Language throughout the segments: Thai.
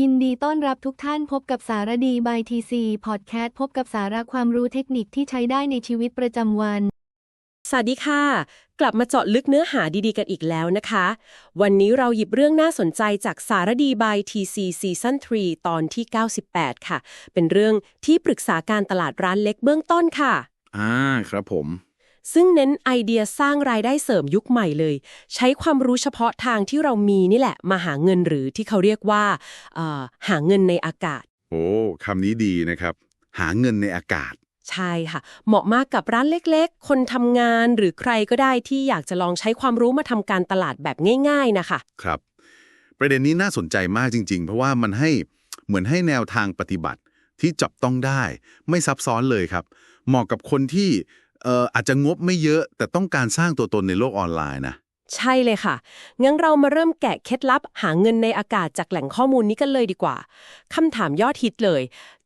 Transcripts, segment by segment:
ยินดีต้อนรับทุกท่านพบกับสารดีบายทีซีพอดแคสต์พบกับสาระความรู้เทคนิคที่ใช้ได้ในชีวิตประจำวัน สวัสดีค่ะ กลับมาเจาะลึกเนื้อหาดีๆกันอีกแล้วนะคะ วันนี้เราหยิบเรื่องน่าสนใจจากสารดีบาย TC Season 3 ตอนที่ 98 ค่ะ เป็นเรื่องที่ปรึกษาการตลาดร้านเล็กเบื้องต้นค่ะ อ่า ครับผม ซึ่งเน้นไอเดียสร้างรายได้เสริมยุคใหม่เลย ใช้ความรู้เฉพาะทางที่เรามีนี่แหละ มาหาเงินหรือที่เขาเรียกว่าเอ่อหาเงินในอากาศ โอ้คำนี้ดีนะครับ หาเงินในอากาศใช่ค่ะ เหมาะมากกับร้านเล็กๆ คนทำงานหรือใครก็ได้ที่อยากจะลองใช้ความรู้มาทำการตลาดแบบง่าย ๆนะคะ ครับ ประเด็นนี้น่าสนใจมากจริง ๆ เพราะว่ามันให้เหมือนให้แนวทางปฏิบัติที่จับต้องได้ ไม่ซับซ้อนเลยครับ เหมาะกับคนที่ เอ่ออาจจะงบไม่เยอะ แต่ต้องการสร้างตัวตนในโลกออนไลน์นะ ใช่เลยค่ะ งั้นเรามาเริ่มแกะเคล็ดลับหาเงินในอากาศจากแหล่งข้อมูลนี้กันเลยดีกว่า คำถามยอดฮิตเลย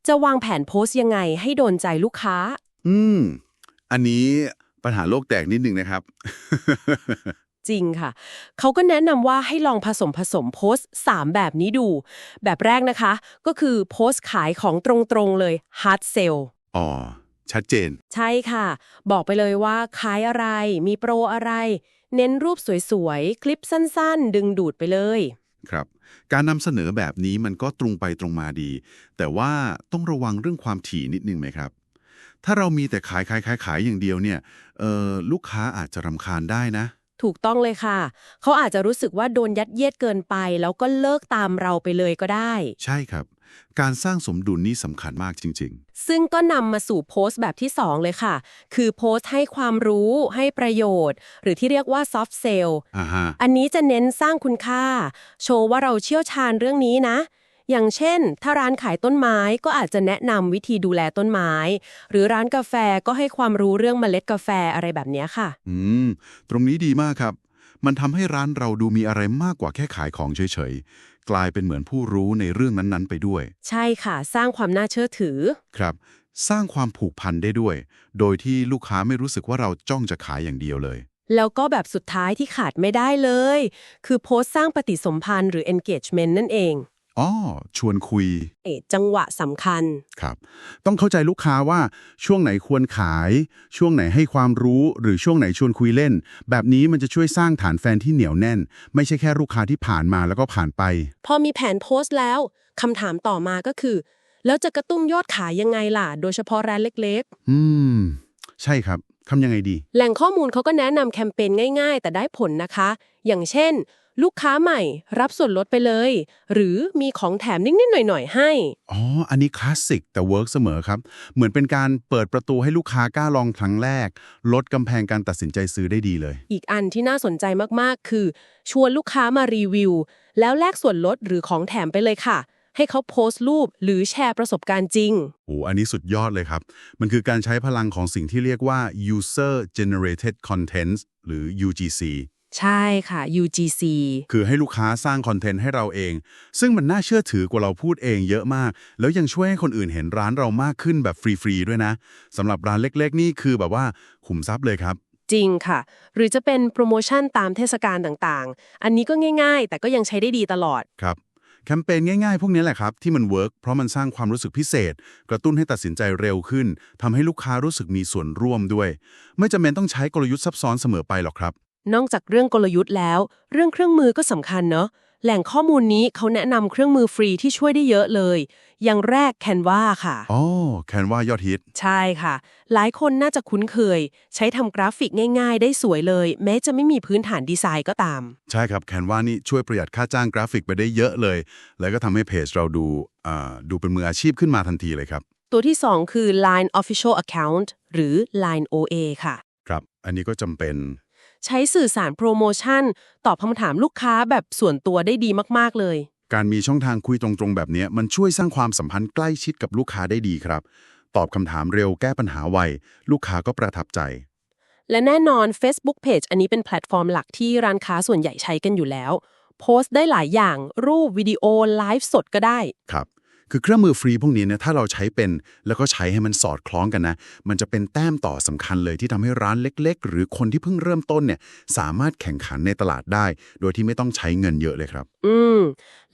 จะวางแผนโพสต์ยังไงให้โดนใจลูกค้า อืม อันนี้ปัญหาโลกแตกนิดนึงนะครับ จริงค่ะ เขาก็แนะนำว่าให้ลองผสมผสมโพสต์ 3 แบบนี้ดู แบบแรกนะคะ ก็คือโพสต์ขายของตรงๆเลย hard sell อ๋อ ชัดเจน ใช่ค่ะ บอกไปเลยว่าขายอะไร มีโปรอะไร เน้นรูปสวยๆ คลิปสั้นๆ ดึงดูดไปเลย ครับ การนำเสนอแบบนี้มันก็ตรงไปตรงมาดี แต่ว่าต้องระวังเรื่องความถี่นิดนึงไหมครับ ถ้าเรามีแต่ขายขายขายขายอย่างเดียวเนี่ยเอ่อลูกค้าอาจจะรำคาญได้นะถูกต้องเลยค่ะ เขาอาจจะรู้สึกว่าโดนยัดเยียดเกินไป แล้วก็เลิกตามเราไปเลยก็ได้ ใช่ครับ การสร้างสมดุลนี่สำคัญมากจริงซึ่งก็นำมาสู่โพสต์แบบที่ 2 เลยค่ะ คือโพสต์ให้ความรู้ให้ประโยชน์ หรือที่เรียกว่า soft sell ๆอ่าฮะ อันนี้จะเน้นสร้างคุณค่า โชว์ว่าเราเชี่ยวชาญเรื่องนี้นะ อย่างเช่น ถ้าร้านขายต้นไม้ก็อาจจะแนะนำวิธีดูแลต้นไม้ หรือร้านกาแฟก็ให้ความรู้เรื่องเมล็ดกาแฟอะไรแบบเนี้ยค่ะ อืม ตรงนี้ดีมากครับ มันทำให้ร้านเราดูมีอะไรมากกว่าแค่ขายของเฉยๆ กลายเป็นเหมือนผู้รู้ในเรื่องนั้นๆ ไปด้วย ใช่ค่ะ สร้างความน่าเชื่อถือ ครับ สร้างความผูกพันได้ด้วย โดยที่ลูกค้าไม่รู้สึกว่าเราจ้องจะขายอย่างเดียวเลย แล้วก็แบบสุดท้ายที่ขาดไม่ได้เลย คือโพสต์สร้างปฏิสมพันธ์หรือ engagement นั่นเอง อ๋อชวนคุย เอะจังหวะสำคัญ ครับ ต้องเข้าใจลูกค้าว่าช่วงไหนควรขาย ช่วงไหนให้ความรู้หรือช่วงไหนชวนคุยเล่น แบบนี้มันจะช่วยสร้างฐานแฟนที่เหนียวแน่น ไม่ใช่แค่ลูกค้าที่ผ่านมาแล้วก็ผ่านไป พอมีแผนโพสต์แล้วคำถามต่อมาก็คือ แล้วจะกระตุ้นยอดขายยังไงล่ะ โดยเฉพาะร้านเล็กอืม ใช่ครับทำยังไงดี ๆ แหล่งข้อมูลเขาก็แนะนำแคมเปญง่ายๆ แต่ได้ผลนะคะ อย่างเช่น ลูกค้าใหม่รับส่วนลดไปเลย หรือมีของแถมนิดๆหน่อยๆให้ อ๋อ อันนี้คลาสสิกแต่เวิร์กเสมอครับ เหมือนเป็นการเปิดประตูให้ลูกค้ากล้าลองครั้งแรก ลดกำแพงการตัดสินใจซื้อได้ดีเลย อีกอันที่น่าสนใจมากๆ คือ ชวนลูกค้ามารีวิว แล้วแลกส่วนลดหรือของแถมไปเลยค่ะ ให้เขาโพสต์รูปหรือแชร์ประสบการณ์จริง โอ้อันนี้สุดยอดเลยครับ มันคือการใช้พลังของสิ่งที่เรียกว่า user generated content หรือ UGC ใช่ค่ะ UGC คือให้ลูกค้าสร้างคอนเทนต์ให้เราเอง ซึ่งมันน่าเชื่อถือกว่าเราพูดเองเยอะมาก แล้วยังช่วยให้คนอื่นเห็นร้านเรามากขึ้นแบบฟรี ๆ ด้วยนะสำหรับร้านเล็ก ๆ นี่คือแบบว่าขุมทรัพย์เลยครับ จริงค่ะ หรือจะเป็นโปรโมชั่นตามเทศกาลต่างๆ อันนี้ก็ง่ายๆ แต่ก็ยังใช้ได้ดีตลอด ครับ แคมเปญง่ายๆ พวกนี้แหละครับ ที่มันเวิร์กเพราะมันสร้างความรู้สึกพิเศษ กระตุ้นให้ตัดสินใจเร็วขึ้นทำให้ลูกค้ารู้สึกมีส่วนร่วมด้วย ไม่จำเป็นต้องใช้กลยุทธ์ซับซ้อนเสมอไปหรอกครับ นอกจากเรื่องกลยุทธ์แล้ว เรื่องเครื่องมือก็สำคัญเนาะแหล่งข้อมูลนี้เขาแนะนำเครื่องมือฟรีที่ช่วยได้เยอะเลย อย่างแรก Canva ค่ะ อ๋อแคนวายอดฮิต ใช่ค่ะ หลายคนน่าจะคุ้นเคย ใช้ทำกราฟิกง่าย ๆ ได้สวยเลย แม้จะไม่มีพื้นฐานดีไซน์ก็ตาม ใช่ครับแคนวานี่ช่วยประหยัดค่าจ้างกราฟิกไปได้เยอะเลย แล้วก็ทำให้เพจเราดูอ่าดูเป็นมืออาชีพขึ้นมาทันทีเลยครับ ตัวที่ 2 คือ Line Official Account หรือ Line OA ค่ะ ครับ อันนี้ก็จำเป็น ใช้สื่อสารโปรโมชั่น ตอบคำถามลูกค้าแบบส่วนตัวได้ดีมากๆเลย การมีช่องทางคุยตรงๆ แบบเนี้ยมันช่วยสร้างความสัมพันธ์ใกล้ชิดกับลูกค้าได้ดีครับ ตอบคำถามเร็วแก้ปัญหาไว ลูกค้าก็ประทับใจ และแน่นอน Facebook Page อันนี้เป็นแพลตฟอร์มหลักที่ร้านค้าส่วนใหญ่ใช้กันอยู่แล้ว โพสต์ได้หลายอย่าง รูปวิดีโอไลฟ์สดก็ได้ครับ คือเครื่องมือฟรีพวกนี้เนี่ยถ้าเราใช้เป็นแล้วก็ใช้ให้มันสอดคล้องกันนะ มันจะเป็นแต้มต่อสำคัญเลยที่ทำให้ร้านเล็ก ๆ หรือคนที่เพิ่งเริ่มต้นเนี่ยสามารถแข่งขันในตลาดได้ โดยที่ไม่ต้องใช้เงินเยอะเลยครับ อืม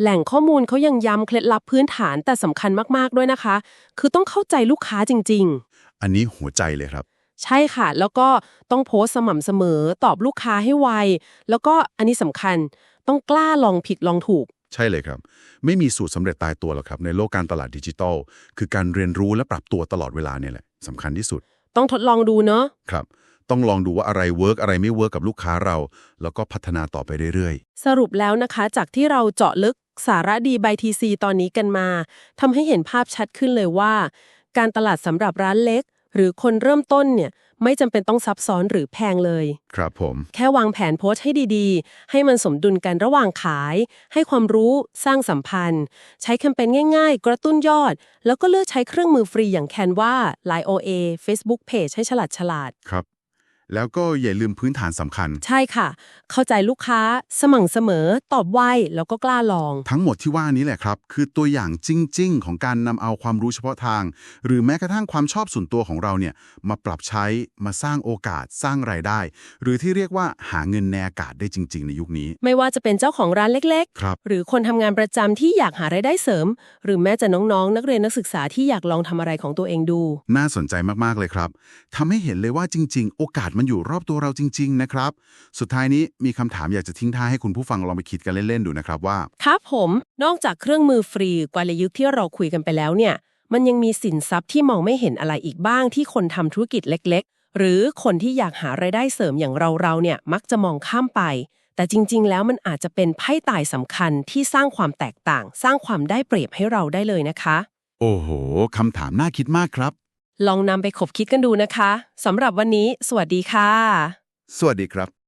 แหล่งข้อมูลเขายังย้ำเคล็ดลับพื้นฐานแต่สำคัญมากๆด้วยนะคะ คือต้องเข้าใจลูกค้าจริง ๆ อันนี้หัวใจเลยครับใช่ค่ะ แล้วก็ต้องโพสต์สม่ำเสมอตอบลูกค้าให้ไว แล้วก็อันนี้สำคัญต้องกล้าลองผิดลองถูก ใช่เลยครับ ไม่มีสูตรสำเร็จตายตัวหรอกครับ ในโลกการตลาดดิจิทัล คือการเรียนรู้และปรับตัวตลอดเวลาเนี่ยแหละสำคัญที่สุด ต้องทดลองดูเนาะครับต้องลองดูว่าอะไรเวิร์กอะไรไม่เวิร์กกับลูกค้าเรา แล้วก็พัฒนาต่อไปเรื่อยสรุปแล้วนะคะ จากที่เราเจาะลึกสาระดีบายทีซีตอนนี้กันมาทำให้เห็นภาพชัดขึ้นเลยว่า การตลาดสำหรับร้านเล็ก หรือคนเริ่มต้นเนี่ยไม่จำเป็นต้องซับซ้อนหรือแพงเลยๆครับผม แค่วางแผนโพสต์ให้ดีๆ ให้มันสมดุลกันระหว่างขาย ให้ความรู้สร้างสัมพันธ์ ใช้แคมเปญง่ายๆ กระตุ้นยอด แล้วก็เลือกใช้เครื่องมือฟรีอย่าง Canva Line OA Facebook Page ให้ฉลาดฉลาด ครับ แล้วก็อย่าลืมพื้นฐานสำคัญ ใช่ค่ะ เข้าใจลูกค้าสม่ำเสมอ ตอบไวแล้วก็กล้าลอง ทั้งหมดที่ว่านี้แหละครับ คือตัวอย่างจริง ๆ ของการนำเอาความรู้เฉพาะทาง หรือแม้กระทั่งความชอบส่วนตัวของเราเนี่ยมาปรับใช้มาสร้างโอกาสสร้างรายได้ หรือที่เรียกว่าหาเงินในอากาศได้จริง ๆ ในยุคนี้ ไม่ว่าจะเป็นเจ้าของร้านเล็กครับๆหรือคนทำงานประจำที่อยากหารายได้เสริม หรือแม้จะน้องๆ นักเรียนนักศึกษาที่อยากลองทำอะไรของตัวเองดู น่าสนใจมากๆเลยครับทำให้เห็นเลยว่าจริง ๆ โอกาสมันอยู่รอบตัวเราจริง ๆ นะครับ สุดท้ายนี้มีคำถามอยากจะทิ้งท้ายให้คุณผู้ฟังลองไปคิดกันเล่น ๆ ดูนะครับว่า ครับผม นอกจากเครื่องมือฟรีกลยุทธ์ที่เราคุยกันไปแล้วเนี่ย มันยังมีสินทรัพย์ที่มองไม่เห็นอะไรอีกบ้างที่คนทำธุรกิจเล็ก ๆ หรือคนที่อยากหารายได้เสริมอย่างเราๆเนี่ยมักจะมองข้ามไป แต่จริง ๆ แล้วมันอาจจะเป็นไพ่ตายสำคัญที่สร้างความแตกต่าง สร้างความได้เปรียบให้เราได้เลยนะคะ โอ้โหคำถามน่าคิดมากครับ ลองนำไปขบคิดกันดูนะคะสำหรับวันนี้ สวัสดีค่ะ สวัสดีครับ